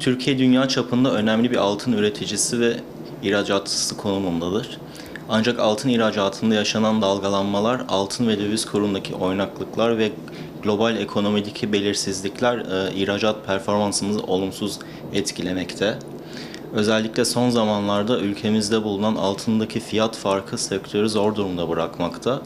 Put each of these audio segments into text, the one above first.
Türkiye dünya çapında önemli bir altın üreticisi ve ihracatçısı konumundadır. Ancak altın ihracatında yaşanan dalgalanmalar, altın ve döviz kurundaki oynaklıklar ve global ekonomideki belirsizlikler e, ihracat performansımızı olumsuz etkilemekte. Özellikle son zamanlarda ülkemizde bulunan altındaki fiyat farkı sektörü zor durumda bırakmakta.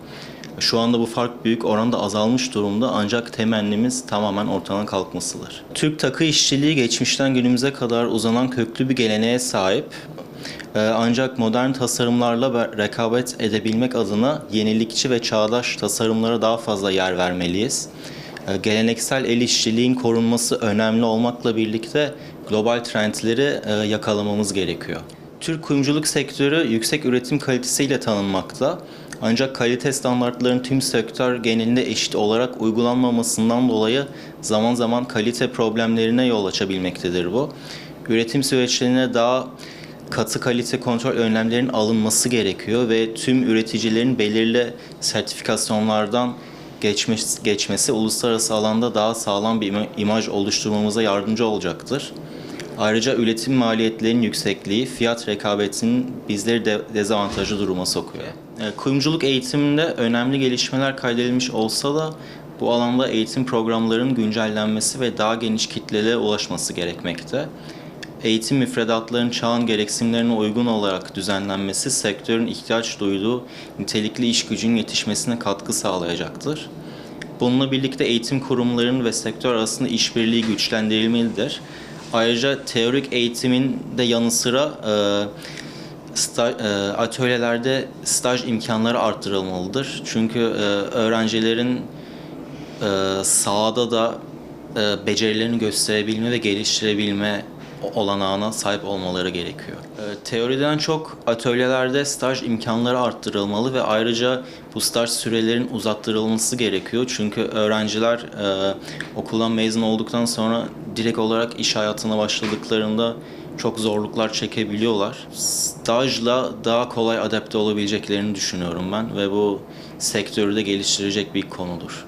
Şu anda bu fark büyük oranda azalmış durumda ancak temennimiz tamamen ortadan kalkmasıdır. Türk takı işçiliği geçmişten günümüze kadar uzanan köklü bir geleneğe sahip. Ee, Ancak modern tasarımlarla be- rekabet edebilmek adına yenilikçi ve çağdaş tasarımlara daha fazla yer vermeliyiz. Ee, Geleneksel el işçiliğin korunması önemli olmakla birlikte global trendleri e, yakalamamız gerekiyor. Türk kuyumculuk sektörü yüksek üretim kalitesiyle tanınmakta. Ancak kalite standartlarının tüm sektör genelinde eşit olarak uygulanmamasından dolayı zaman zaman kalite problemlerine yol açabilmektedir bu. Üretim süreçlerine daha katı kalite kontrol önlemlerinin alınması gerekiyor ve tüm üreticilerin belirli sertifikasyonlardan geçmesi, geçmesi uluslararası alanda daha sağlam bir ima- imaj oluşturmamıza yardımcı olacaktır. Ayrıca üretim maliyetlerinin yüksekliği fiyat rekabetinin bizleri de dezavantajlı duruma sokuyor. E, Kuyumculuk eğitiminde önemli gelişmeler kaydedilmiş olsa da bu alanda eğitim programlarının güncellenmesi ve daha geniş kitlelere ulaşması gerekmekte. Eğitim müfredatlarının çağın gereksinimlerine uygun olarak düzenlenmesi sektörün ihtiyaç duyduğu nitelikli iş gücünün yetişmesine katkı sağlayacaktır. Bununla birlikte eğitim kurumlarının ve sektör arasında işbirliği güçlendirilmelidir. Ayrıca teorik eğitimin de yanı sıra e, sta- e, atölyelerde staj imkanları arttırılmalıdır. Çünkü e, öğrencilerin e, sahada da e, becerilerini gösterebilme ve geliştirebilme olanağına sahip olmaları gerekiyor. E, teoriden çok atölyelerde staj imkanları arttırılmalı ve ayrıca bu staj sürelerinin uzattırılması gerekiyor. Çünkü öğrenciler e, okuldan mezun olduktan sonra direkt olarak iş hayatına başladıklarında çok zorluklar çekebiliyorlar. Stajla daha kolay adapte olabileceklerini düşünüyorum ben ve bu sektörü de geliştirecek bir konudur.